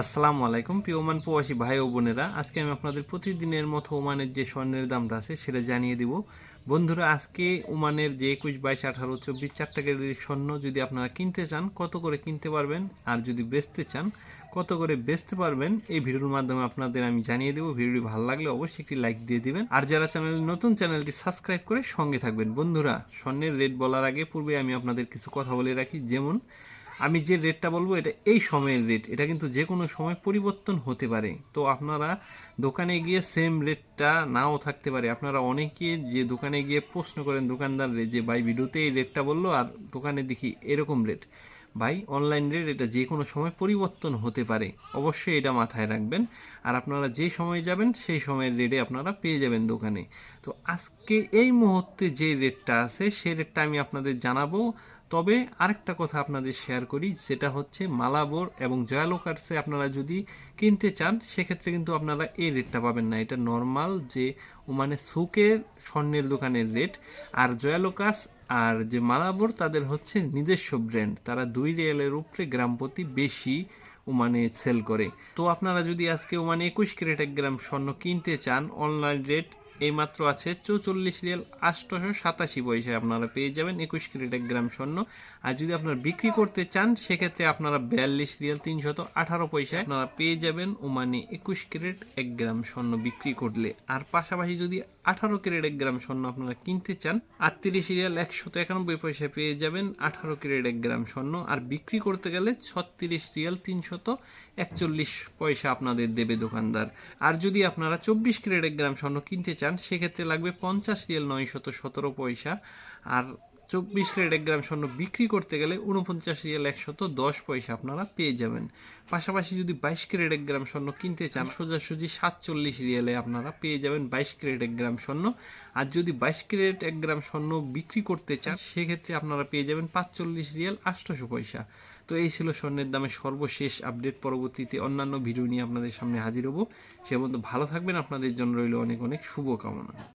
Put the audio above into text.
আসসালামু আলাইকুম, প্রিয় ওমান প্রবাসী ভাই ও বোনেরা। আজকে আমি আপনাদের প্রতিদিনের মতো ওমানের যে স্বর্ণের দামটা আছে, সেটা জানিয়ে দিব। বন্ধুরা, আজকে ওমানের যে একুশ, বাইশ, আঠারো, চব্বিশ চারটা ক্যালোরির স্বর্ণ যদি আপনারা কিনতে চান, কত করে কিনতে পারবেন? আর যদি বেচতে চান, কত করে বেচতে পারবেন? এই ভিডিওর মাধ্যমে আপনাদের আমি জানিয়ে দেবো। ভিডিওটি ভালো লাগলে অবশ্যই একটি লাইক দিয়ে দিবেন। আর যারা চ্যানেল নতুন, চ্যানেলটি সাবস্ক্রাইব করে সঙ্গে থাকবেন। বন্ধুরা, স্বর্ণের রেট বলার আগে পূর্বে আমি আপনাদের কিছু কথা বলে রাখি। যেমন আমি যে রেটটা বলব, এটা এই সময়ের রেট এটা কিন্তু যে কোনো সময় পরিবর্তন হতে পারে। তো আপনারা দোকানে গিয়ে সেম রেটটা নাও থাকতে পারে। আপনারা অনেকে যে দোকানে গিয়ে প্রশ্ন করেন দোকানদাররে যে, ভাই ভিডিওতে এই রেটটা বলল আর দোকানে দেখি এরকম রেট ভাই অনলাইন রেট এটা যে কোনো সময় পরিবর্তন হতে পারে। অবশ্যই এটা মাথায় রাখবেন। আর আপনারা যে সময় যাবেন, সেই সময়ের রেটে আপনারা পেয়ে যাবেন দোকানে। তো আজকে এই মুহূর্তে যে রেটটা আছে, সেই রেটটা আমি আপনাদের জানাব। তবে আরেকটা কথা আপনাদের শেয়ার করি, সেটা হচ্ছে মালাবোর এবং জয়ালোকার্সে আপনারা যদি কিনতে চান, সেক্ষেত্রে কিন্তু আপনারা এই রেটটা পাবেন না। এটা নর্মাল যে মানে সুকের স্বর্ণের দোকানের রেট আর জয়ালোকাস আর যে মালাবোর, তাদের হচ্ছে নিজস্ব ব্র্যান্ড তারা দুই রিয়ালের উপরে গ্রাম প্রতি বেশি ওমানে সেল করে। তো আপনারা যদি আজকে ওমানে একুশ ক্যারেট এক গ্রাম স্বর্ণ কিনতে চান অনলাইন রেট এইমাত্র আছে চৌচল্লিশ রিয়াল আটশোশো সাতাশি পয়সায় আপনারা পেয়ে যাবেন একুশ ক্যারেট এক গ্রাম স্বর্ণ। আর যদি আপনারা বিক্রি করতে চান, সেক্ষেত্রে আপনারা বিয়াল্লিশ রিয়াল তিনশত আঠারো পয়সায় আপনারা পেয়ে যাবেন ওমানে একুশ ক্যারেট এক গ্রাম স্বর্ণ বিক্রি করলে। আর পাশাপাশি যদি আঠারো ক্যারেট এক গ্রাম স্বর্ণ আপনারা কিনতে চান, আটত্রিশ রিয়াল একশত একানব্বই পয়সায় পেয়ে যাবেন আঠারো ক্যারেট এক গ্রাম স্বর্ণ। আর বিক্রি করতে গেলে ছত্রিশ রিয়াল তিনশত একচল্লিশ পয়সা আপনাদের দেবে দোকানদার। আর যদি আপনারা চব্বিশ ক্যারেট এক গ্রাম স্বর্ণ কিনতে চান সেক্ষেত্রে লাগবে পঞ্চাশ রিয়েল নয় শত সতেরো পয়সা। আর চব্বিশ ক্যারেট এক গ্রাম স্বর্ণ বিক্রি করতে গেলে উনপঞ্চাশ রিয়াল একশত দশ পয়সা আপনারা পেয়ে যাবেন। পাশাপাশি যদি বাইশ ক্যারেট এক গ্রাম স্বর্ণ কিনতে চান, সোজাসুজি সাতচল্লিশ রিয়ালে আপনারা পেয়ে যাবেন বাইশ ক্যারেট এক গ্রাম স্বর্ণ। আর যদি বাইশ ক্যারেট এক গ্রাম স্বর্ণ বিক্রি করতে চান, সেক্ষেত্রে আপনারা পেয়ে যাবেন পাঁচচল্লিশ রিয়াল আটশোশো পয়সা। তো এই ছিল স্বর্ণের দামে সর্বশেষ আপডেট। পরবর্তীতে অন্যান্য ভিডিও নিয়ে আপনাদের সামনে হাজির হব। সে মধ্যে ভালো থাকবেন। আপনাদের জন্য রইল অনেক অনেক শুভকামনা।